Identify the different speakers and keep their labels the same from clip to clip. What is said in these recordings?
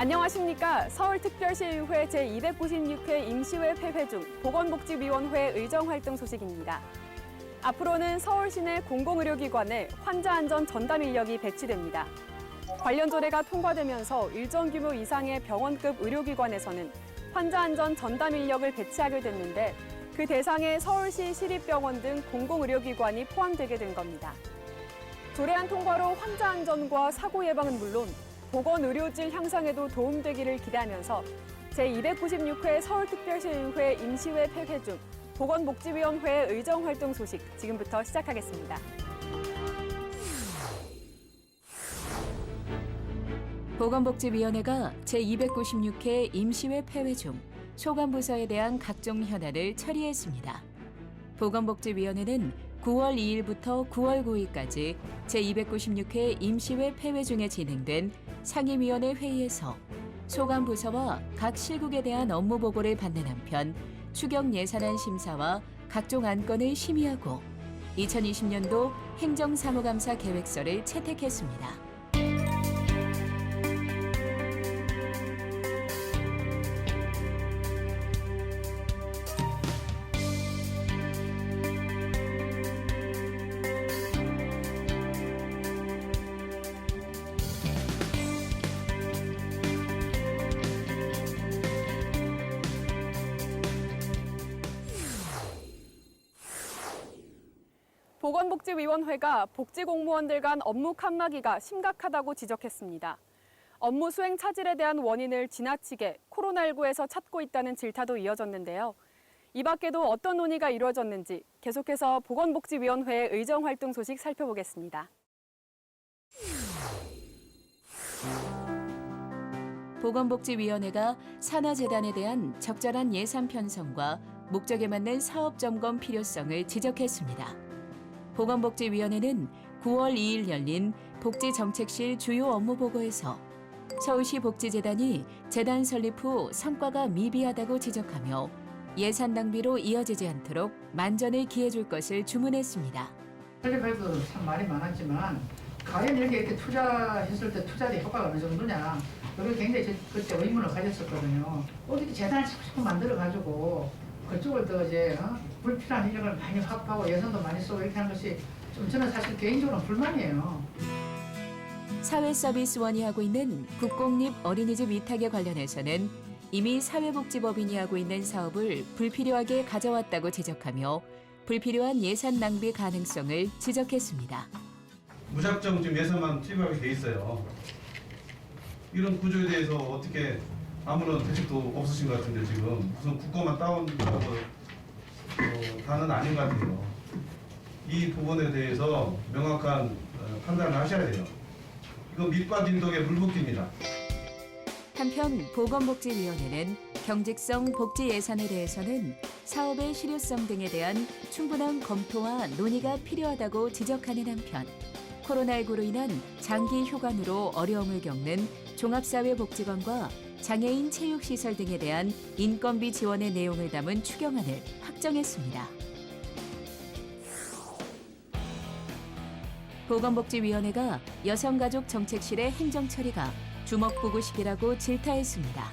Speaker 1: 안녕하십니까. 서울특별시의회 제296회 임시회 폐회 중 보건복지위원회 의정활동 소식입니다. 앞으로는 서울시 내 공공의료기관에 환자 안전 전담 인력이 배치됩니다. 관련 조례가 통과되면서 일정 규모 이상의 병원급 의료기관에서는 환자 안전 전담 인력을 배치하게 됐는데 그 대상에 서울시 시립병원 등 공공의료기관이 포함되게 된 겁니다. 조례안 통과로 환자 안전과 사고 예방은 물론 보건 의료질 향상에도 도움되기를 기대하면서 제296회 서울특별시의회 임시회 폐회 중 보건복지위원회 의정 활동 소식 지금부터 시작하겠습니다.
Speaker 2: 보건복지위원회가 제296회 임시회 폐회 중 소관부서에 대한 각종 현안을 처리했습니다. 보건복지위원회는 9월 2일부터 9월 9일까지 제296회 임시회 폐회 중에 진행된 상임위원회 회의에서 소관 부서와 각 실국에 대한 업무 보고를 받는 한편 추경 예산안 심사와 각종 안건을 심의하고 2020년도 행정사무감사 계획서를 채택했습니다.
Speaker 1: 보건복지위원회가 복지공무원들 간 업무 칸막이가 심각하다고 지적했습니다. 업무 수행 차질에 대한 원인을 지나치게 코로나19에서 찾고 있다는 질타도 이어졌는데요. 이 밖에도 어떤 논의가 이루어졌는지 계속해서 보건복지위원회 의정 활동 소식 살펴보겠습니다.
Speaker 2: 보건복지위원회가 산하재단에 대한 적절한 예산 편성과 목적에 맞는 사업 점검 필요성을 지적했습니다. 보건복지위원회는 9월 2일 열린 복지정책실 주요 업무 보고에서 서울시 복지재단이 재단 설립 후 성과가 미비하다고 지적하며 예산 낭비로 이어지지 않도록 만전을 기해줄 것을 주문했습니다.
Speaker 3: 설립할도 참 말이 많았지만 과연 이렇게, 이렇게 투자했을 때 투자의 효과가 어느 정도냐 여기 굉장히 저- 그때 의문을 가졌었거든요. 어떻게 재단을 자꾸 만들어 가지고 그쪽을 더 이제 어? 불필요한 인력을 많이 확보하고 예산도 많이 쓰고 이렇게 하는 것이 좀 저는 사실 개인적으로 불만이에요.
Speaker 2: 사회서비스원이 하고 있는 국공립 어린이집 위탁에 관련해서는 이미 사회복지법인이 하고 있는 사업을 불필요하게 가져왔다고 지적하며 불필요한 예산 낭비 가능성을 지적했습니다.
Speaker 4: 무작정 지금 예산만 투입하게 돼 있어요. 이런 구조에 대해서 어떻게 아무런 대책도 없으신 것 같은데 지금 무슨 국고만 다운받아서 어, 다는 아닌 것 같아요. 이 부분에 대해서 명확한 어, 판단을 하셔야 돼요. 이거 밑과 딘덕의 물붓기입니다.
Speaker 2: 한편 보건복지위원회는 경직성 복지 예산에 대해서는 사업의 실효성 등에 대한 충분한 검토와 논의가 필요하다고 지적하는 한편 코로나19로 인한 장기 휴관으로 어려움을 겪는 종합사회복지관과 장애인 체육시설 등에 대한 인건비 지원의 내용을 담은 추경안을 확정했습니다. 보건복지위원회가 여성가족정책실의 행정처리가 주먹보고식이라고 질타했습니다.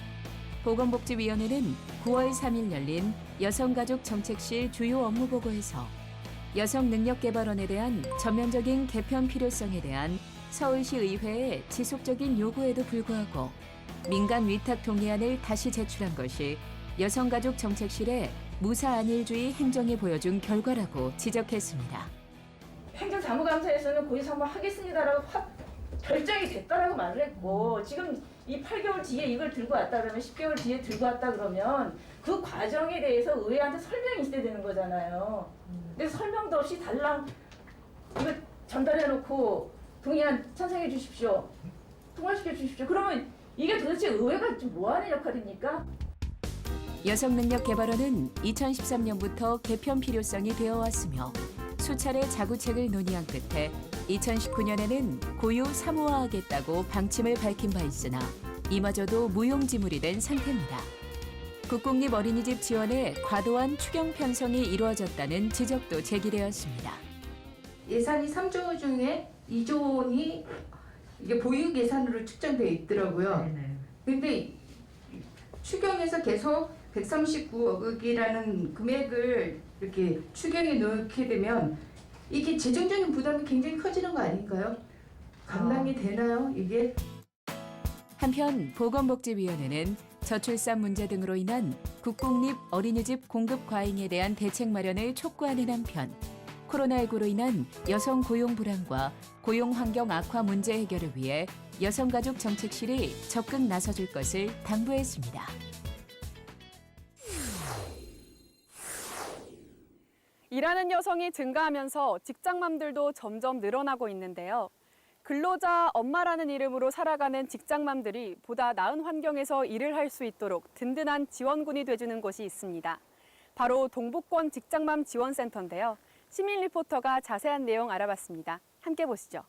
Speaker 2: 보건복지위원회는 9월 3일 열린 여성가족정책실 주요 업무보고에서 여성능력개발원에 대한 전면적인 개편 필요성에 대한 서울시 의회의 지속적인 요구에도 불구하고 민간 위탁 동의안을 다시 제출한 것이 여성가족정책실의 무사 안일주의 행정에 보여준 결과라고 지적했습니다.
Speaker 5: 행정사무감사에서는 고지사무 하겠습니다라고 확 결정이 됐다라고 말을 했고 지금 이 8개월 뒤에 이걸 들고 왔다 그러면 10개월 뒤에 들고 왔다 그러면 그 과정에 대해서 의회한테 설명이 있어야 되는 거잖아요. 근데 설명도 없이 달랑 이거 전달해 놓고 동의안 찬성해 주십시오. 통과시켜 주십시오. 그러면 이게 도대체 의회가 지금 뭐 하는 역할입니까?
Speaker 2: 여성능력개발원은 2013년부터 개편 필요성이 되어 왔으며 수차례 자구책을 논의한 끝에 2019년에는 고유 사무화하겠다고 방침을 밝힌 바 있으나 이마저도 무용지물이 된 상태입니다. 국공립 어린이집 지원에 과도한 추경 편성이 이루어졌다는 지적도 제기되었습니다.
Speaker 6: 예산이 3조 중에 2조 원이 이게 보육 예산으로 측정돼 있더라고요.
Speaker 3: 네네.
Speaker 6: 근데 추경에서 계속 139억이라는 금액을 이렇게 추경에 넣게 되면 이게 재정적인 부담이 굉장히 커지는 거 아닌가요? 감당이 되나요? 이게
Speaker 2: 한편 보건복지위원회는 저출산 문제 등으로 인한 국공립 어린이집 공급 과잉에 대한 대책 마련을 촉구하는 한편 코로나19로 인한 여성 고용 불안과 고용 환경 악화 문제 해결을 위해 여성가족 정책실이 적극 나서줄 것을 당부했습니다.
Speaker 1: 일하는 여성이 증가하면서 직장맘들도 점점 늘어나고 있는데요. 근로자 엄마라는 이름으로 살아가는 직장맘들이 보다 나은 환경에서 일을 할 수 있도록 든든한 지원군이 돼주는 곳이 있습니다. 바로 동북권 직장맘 지원센터인데요. 시민 리포터가 자세한 내용 알아봤습니다. 함께 보시죠.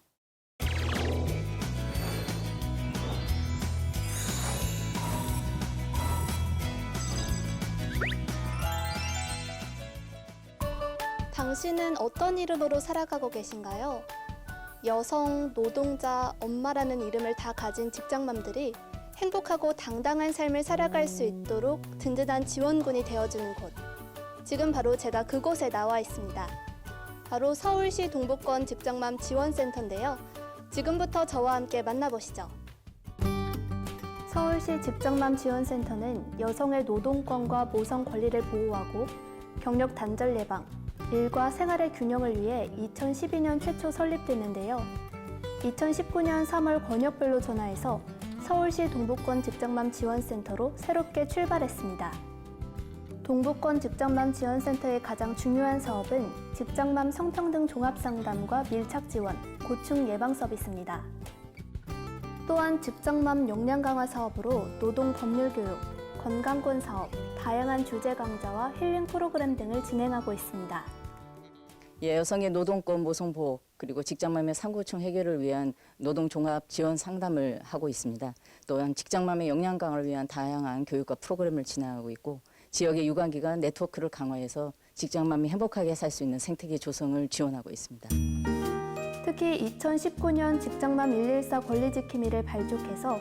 Speaker 7: 당신은 어떤 이름으로 살아가고 계신가요? 여성, 노동자, 엄마라는 이름을 다 가진 직장맘들이 행복하고 당당한 삶을 살아갈 수 있도록 든든한 지원군이 되어주는 곳. 지금 바로 제가 그곳에 나와 있습니다. 바로 서울시 동북권 직장맘 지원센터인데요. 지금부터 저와 함께 만나보시죠. 서울시 직장맘 지원센터는 여성의 노동권과 모성 권리를 보호하고 경력 단절 예방, 일과 생활의 균형을 위해 2012년 최초 설립됐는데요. 2019년 3월 권역별로 전화해서 서울시 동북권 직장맘 지원센터로 새롭게 출발했습니다. 동북권 직장맘 지원센터의 가장 중요한 사업은 직장맘 성평등 종합상담과 밀착 지원, 고충 예방 서비스입니다. 또한 직장맘 역량 강화 사업으로 노동 법률 교육, 건강권 사업, 다양한 주제 강좌와 힐링 프로그램 등을 진행하고 있습니다.
Speaker 8: 예, 여성의 노동권 모성 보호 그리고 직장맘의 상고충 해결을 위한 노동 종합 지원 상담을 하고 있습니다. 또한 직장맘의 역량 강화를 위한 다양한 교육과 프로그램을 진행하고 있고 지역의 유관기관 네트워크를 강화해서 직장맘이 행복하게 살 수 있는 생태계 조성을 지원하고 있습니다.
Speaker 7: 특히 2019년 직장맘 114 권리지킴이를 발족해서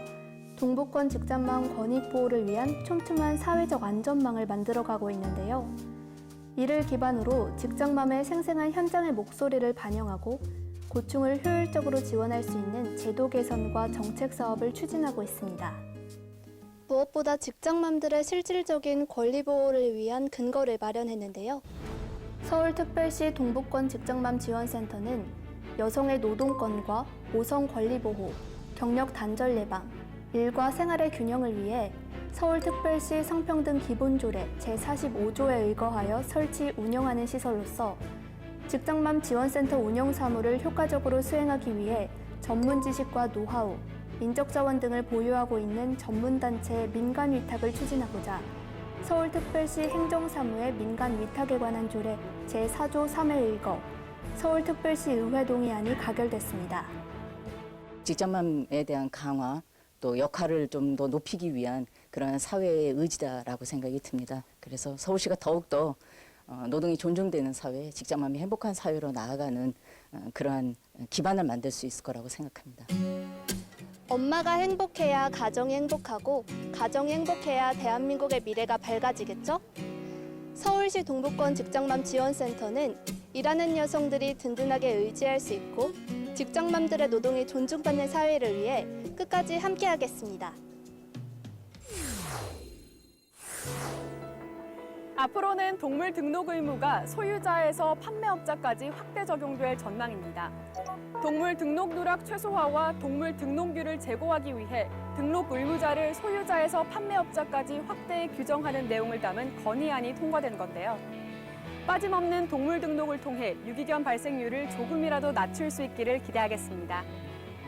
Speaker 7: 동북권 직장맘 권익 보호를 위한 촘촘한 사회적 안전망을 만들어가고 있는데요. 이를 기반으로 직장맘의 생생한 현장의 목소리를 반영하고 고충을 효율적으로 지원할 수 있는 제도 개선과 정책 사업을 추진하고 있습니다. 무엇보다 직장맘들의 실질적인 권리 보호를 위한 근거를 마련했는데요. 서울특별시 동북권 직장맘 지원센터는 여성의 노동권과 모성 권리 보호, 경력 단절 예방, 일과 생활의 균형을 위해 서울특별시 성평등 기본조례 제45조에 의거하여 설치 운영하는 시설로서 직장맘 지원센터 운영 사무를 효과적으로 수행하기 위해 전문 지식과 노하우, 인적 자원 등을 보유하고 있는 전문단체의 민간 위탁을 추진하고자 서울특별시 행정사무의 민간 위탁에 관한 조례 제4조 3회 의거 서울특별시 의회 동의안이 가결됐습니다.
Speaker 8: 직장맘에 대한 강화 또 역할을 좀 더 높이기 위한 그러한 사회의 의지다라고 생각이 듭니다. 그래서 서울시가 더욱더 어, 노동이 존중되는 사회, 직장맘이 행복한 사회로 나아가는 어, 그러한 기반을 만들 수 있을 거라고 생각합니다.
Speaker 7: 엄마가 행복해야 가정이 행복하고 가정이 행복해야 대한민국의 미래가 밝아지겠죠? 서울시 동북권 직장맘 지원센터는 일하는 여성들이 든든하게 의지할 수 있고 직장맘들의 노동이 존중받는 사회를 위해 끝까지 함께하겠습니다.
Speaker 1: 앞으로는 동물 등록 의무가 소유자에서 판매업자까지 확대 적용될 전망입니다. 동물 등록 누락 최소화와 동물 등록률을 제고하기 위해 등록 의무자를 소유자에서 판매업자까지 확대 규정하는 내용을 담은 건의안이 통과된 건데요. 빠짐없는 동물 등록을 통해 유기견 발생률을 조금이라도 낮출 수 있기를 기대하겠습니다.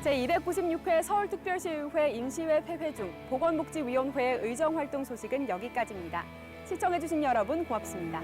Speaker 1: 제296회 서울특별시의회 임시회 폐회 중 보건복지위원회의 의정활동 소식은 여기까지입니다. 시청해주신 여러분 고맙습니다.